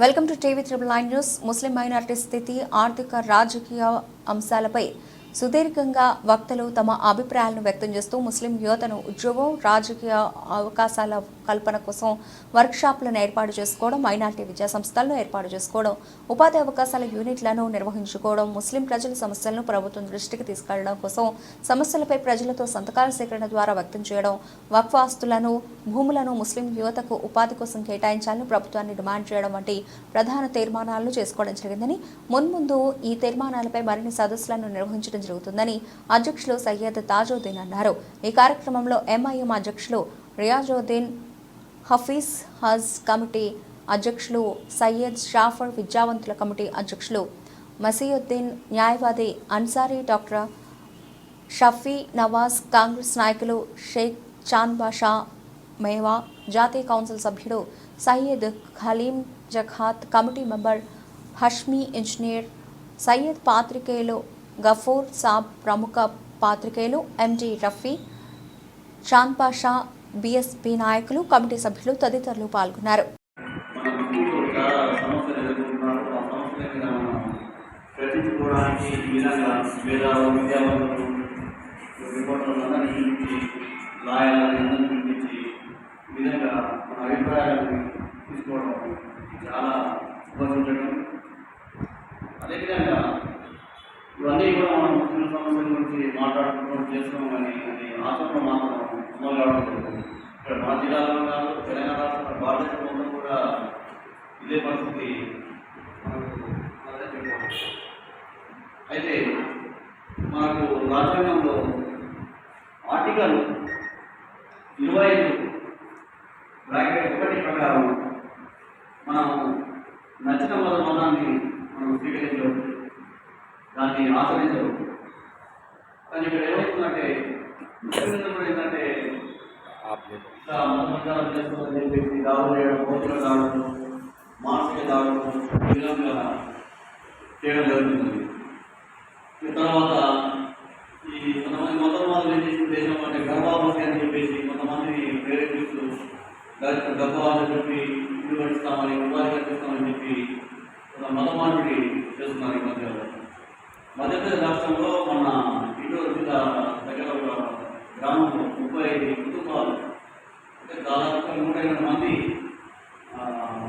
Welcome to TV triple nine news. Muslim minority స్థితి ఆర్థిక రాజకీయ అంశాలపై సుదీర్ఘంగా వక్తలు తమ అభిప్రాయాలను వ్యక్తం చేస్తూ ముస్లిం యువతను ఉద్యోగం రాజకీయ అవకాశాల కల్పన కోసం వర్క్షాప్లను ఏర్పాటు చేసుకోవడం మైనార్టీ విద్యా సంస్థలను ఏర్పాటు చేసుకోవడం ఉపాధి అవకాశాల యూనిట్లను నిర్వహించుకోవడం ముస్లిం ప్రజల సమస్యలను ప్రభుత్వం దృష్టికి తీసుకెళ్ళడం కోసం సమస్యలపై ప్రజలతో సంతకాల సేకరణ ద్వారా వ్యక్తం చేయడం వక్ఫ్ ఆస్తులను భూములను ముస్లిం యువతకు ఉపాధి కోసం కేటాయించాలని ప్రభుత్వాన్ని డిమాండ్ చేయడం వంటి ప్రధాన తీర్మానాలను చేసుకోవడం జరిగిందని మున్ముందు ఈ తీర్మానాలపై మరిన్ని సదస్సులను నిర్వహించడం జరుగుతుందని అధ్యక్షులు సయ్యద్ తాజుద్దీన్ అన్నారు. ఈ కార్యక్రమంలో ఎంఐఎం అధ్యక్షులు రియాజుద్దీన్ హఫీజ్ హజ్ కమిటీ అధ్యక్షులు సయ్యద్ షాఫర్ విద్యావంతుల కమిటీ అధ్యక్షులు మసీయుద్దీన్ న్యాయవాది అన్సారీ డాక్టర్ షఫీ నవాజ్ కాంగ్రెస్ నాయకులు షేక్ చాంద్ మేవా జాతీయ కౌన్సిల్ సభ్యుడు Syed Khaleem జఖాత్ committee member Hashmi engineer Syed పాత్రికేయులు గఫూర్ సాబ్ ప్రముఖ పాత్రికేయులు ఎండి రఫీ చాంద్ పాషా బీఎస్పీ నాయకులు కమిటీ సభ్యులు తదితరులు పాల్గొన్నారు. విధంగా మన అభిప్రాయాలను తీసుకోవడం చాలా ఉపయోగించడం కూడా మనం ముస్లిం సమస్యల గురించి మాట్లాడుకుంటూ చేస్తున్నాం కానీ అది ఆచరణ మాత్రం అమలు ఇక్కడ మా జిల్లాలో కాదు తెలంగాణ రాష్ట్ర భారతదేశం మొత్తం కూడా ఇదే పరిస్థితి అయితే మనకు రాజ్యాంగంలో ఆర్టికల్ ఇరవై ఐదు బ్రాకెట్ ఒకటి ప్రకారం మనం నచ్చిన మత మతాన్ని దాన్ని ఆచరించరు కానీ ఇక్కడ ఏమవుతుందంటే ముఖ్యంగా ఏంటంటే ఇట్లా మతమంతాలు చేస్తుందని చెప్పేసి దాడులు చేయడం కోతులు దాడులు మానసిక దాడులు ఈ విధంగా చేయడం జరుగుతుంది. తర్వాత ఈ కొంతమంది మతవాదులు ఏం చేసిన దేశం అంటే గర్భావతి అని చెప్పేసి కొంతమందిని ప్రేరేపిస్తూ గర్భ- గర్భావతి చెప్పి ఇల్లు కట్టిస్తామని ఉపాధి కట్టిస్తామని చెప్పి కొంత మతమార్పిడి చేస్తున్నారు ఈ మధ్యలో. మొదటి రాష్ట్రంలో మన ఇండోర్ జిల్లా దగ్గర ఒక గ్రామంలో ముప్పై ఐదు కుటుంబాలు. అంటే దాదాపు నూట ఎనిమిది మంది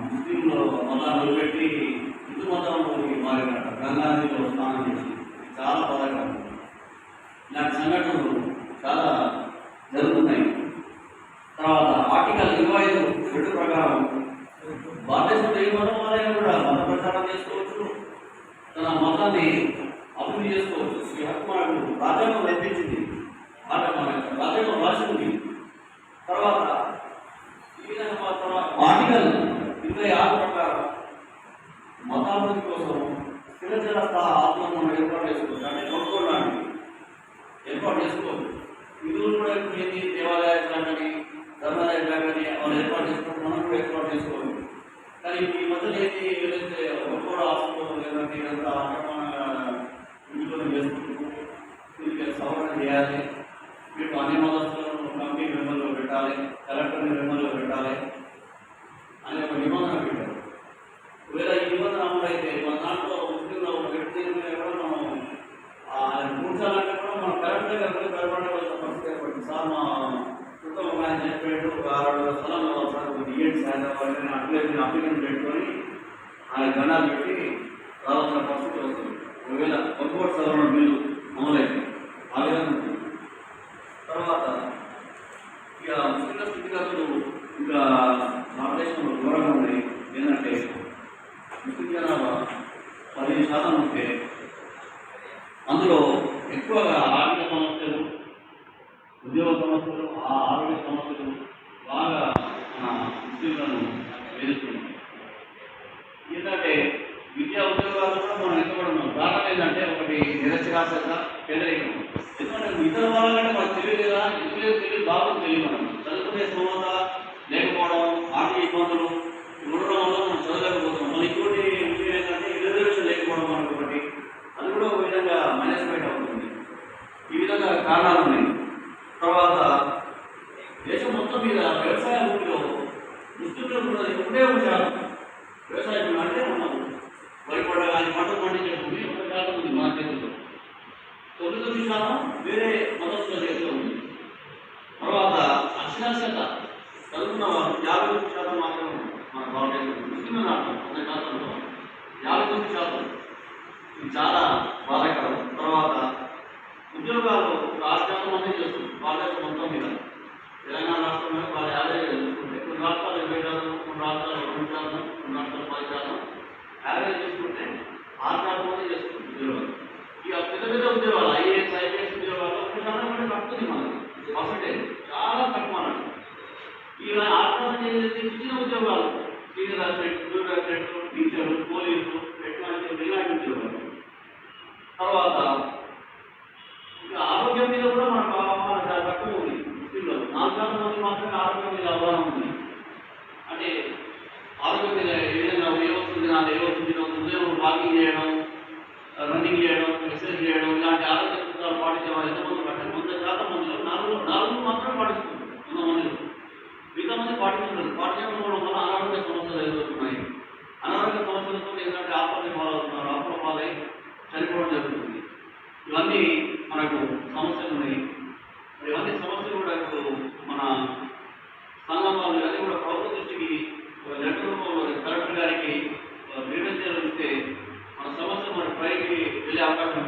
ముస్లింలు మతాన్ని పెట్టి హిందూ మతంలోకి మారినట్ట గంగానదిలో స్నానం చేసి చాలా బాధగా ఇలాంటి సంఘటనలు చాలా జరుగుతున్నాయి. తర్వాత ఆర్టికల్ ఇరవై ఐదు రెండు ప్రకారం భారతదేశంలో ఏ మతం వాళ్ళైనా కూడా మత ప్రచారం చేసుకోవచ్చు. తన మతాన్ని అప్పులు చేసుకోవచ్చు. ఈ హక్కు రాజ్యాంగం కల్పించింది రాజ్యాంగం రాసింది. తర్వాత ఈ విధంగా ఆర్టికల్ ఇరవై ఆరు ప్రకారం మతాభివృద్ధి కోసం స్థిరచర ఆత్మను మనం ఏర్పాటు చేసుకోవచ్చు. అంటే కొనుక్కోవడానికి ఏర్పాటు చేసుకోవచ్చు. హిందువులు కూడా ఇప్పుడు ఏంది దేవాలయాలు కానీ ధర్మాలయాలు కానీ వాళ్ళు ఏర్పాటు చేసుకోవడం మనం కూడా ఏర్పాటు చేసుకోవాలి కానీ ఈ మధ్యలో ఏంటి? ఏదైతే ఒక్కొక్క హాస్పిటల్ లేదంటే ఇదంతా అక్రమంగా ఇంట్లో చేసుకుంటూ దీనికి సవరణ చేయాలి. మీకు అన్ని మదస్తులను కమిటీ మెంబర్లో పెట్టాలి. కలెక్టర్ని మెంబర్లో పెట్టాలి. అనే ఒక నిబంధన పెట్టారు. ఒకవేళ ఈ నిబంధన అమలైతే మన దాంట్లో ముస్లింలో ఒక వ్యక్తి కూడా మనం ఆ, కూర్చోాలంటే కూడా మనం కరెక్ట్ దగ్గర పోయి పరిస్థితి ఏర్పడింది. సార్ మా చుట్టూ ఒక ఆయన చెప్పాడు ఒక ఆరు వేల స్థలం సార్ కొద్దిగా ఇయ్యండి సార్ అప్లికేషన్ పెట్టుకొని ఆయన గణాలు పెట్టి రావాల్సిన పరిస్థితి వస్తుంది. ఒకవేళ కొనుగోలు సవరణ బిల్లు అమలైతే ఆ విధంగా ఉంటుంది. తర్వాత ఇక ముస్లింల స్థితిగతులు ఇంకా భారతదేశంలో ఘోరంగా ఉన్నాయి. ఏంటంటే ముస్లిం జనాభా పదిహేను శాతం ఉంటే అందులో ఎక్కువగా ఆర్థిక సమస్యలు ఉద్యోగ సమస్యలు ఆ ఆరోగ్య సమస్యలు బాగా ఉద్యోగాలను ముస్లింలను వేధిస్తున్నాయి ఏంటంటే విద్యా ఉద్యోగాలు కూడా ఏంటంటే ఒకటి నిరక్షరాస్యత పేదరికం ఎందుకంటే ఇతర వాళ్ళకంటే మనకు తెలియలేదా ఎందుకు తెలియదు బాగుంది తెలియదు మనం చదువుకునే స్తోమత లేకపోవడం ఆర్థిక ఇబ్బందులు ఉండడం వల్ల మనం చదవలేకపోతున్నాం. మళ్ళీ ఇంకోటి విషయం ఏంటంటే రిజర్వేషన్ లేకపోవడం మనకు ఒకటి. అది కూడా ఒక విధంగా మైనస్ పాయింట్ అవుతుంది. ఈ విధంగా కారణాలు ఉన్నాయి. తర్వాత దేశం మొత్తం మీద వ్యవసాయ భూమిలో ముస్లింలు కూడా ఒకటే ఒక శాతం వ్యవసాయ భూమి దానికి పంట పండించే భూమి ఒక శాతం ఉంది మా చేతుల్లో. తొమ్మిది తొమ్మిది శాతం వేరే మతస్థుల చేతిలో ఉంది. తర్వాత అక్షరాస్యత చదువుకున్న వారు యాభై తొమ్మిది శాతం మాత్రం మన భారతదేశం ముస్లింల నాటం వంద శాతంలో యాభై తొమ్మిది శాతం ఇది చాలా బాధాకరం. తర్వాత ఉద్యోగాలు రాష్ట్రాలు ఆరు చేస్తుంది భారతదేశం మొత్తం మీద. తెలంగాణ రాష్ట్రంలో వాళ్ళు యాభై చూసుకుంటే కొన్ని రాష్ట్రాలు ఇరవై శాతం కొన్ని రాష్ట్రాలు రెండు శాతం కొన్ని రాష్ట్రాలు పది శాతం. యావరేజ్ చూసుకుంటే ఆరు శాతం మంది చేస్తుంది ఉద్యోగాలు ఇక పెద్ద పెద్ద ఉద్యోగాలు ఐఏఎస్ ఐపీఎస్ ఉద్యోగాలు ఒక శాతం మనకి పర్సంటేజ్ చాలా తక్కువ అన్నట్టు. ఇక ఆత్మహత్య చేసి చిన్న ఉద్యోగాలు. Senior assistant junior assistant teacher police ఎట్లాంటి ఇలాంటి ఉద్యోగాలు. తర్వాత ఇక ఆరోగ్యం మీద కూడా మన అవగాహన చాలా తక్కువ ఉంది ముస్లింలో నాలుగు శాతం మంది మాత్రమే ఆరోగ్యం మీద అవగాహన ఉంది అంటే ఆరోగ్యం మీద ఏ విధంగా ఏ వస్తుంది నాకు ఏ వస్తుంది నాకు ఉదయం వాకింగ్ చేయడం రన్నింగ్ చేయడం ఎక్సర్సైజ్ చేయడం ఇలాంటి ఆరోగ్య సూత్రాలు పాటించే వాళ్ళు ఎంతమంది పట్టారు వంద శాతం మందిలో నాలుగు నాలుగు మాత్రమే పాటిస్తున్నారు వంద మందిలో మిగతా మంది పాటిస్తున్నారు పాటించడం వల్ల అనారోగ్య సమస్యలు ఎదుర్కొన్నాయి అనారోగ్య సమస్యలతో ఏంటంటే ఆత్మహత్య పాలవుతున్నారు ఆత్మ పాలై చనిపోవడం జరుగుతుంది. ఇవన్నీ మనకు సమస్యలు ఉన్నాయి. మరి ఇవన్నీ సమస్యలు కూడా ఇప్పుడు మన సంఘం వాళ్ళు ఇవన్నీ కూడా ప్రభుత్వ దృష్టికి లెటర్ రూపంలో కలెక్టర్ గారికి నిర్ణయించాలు ఇస్తే మన సమస్య మన పైకి వెళ్ళే అవకాశం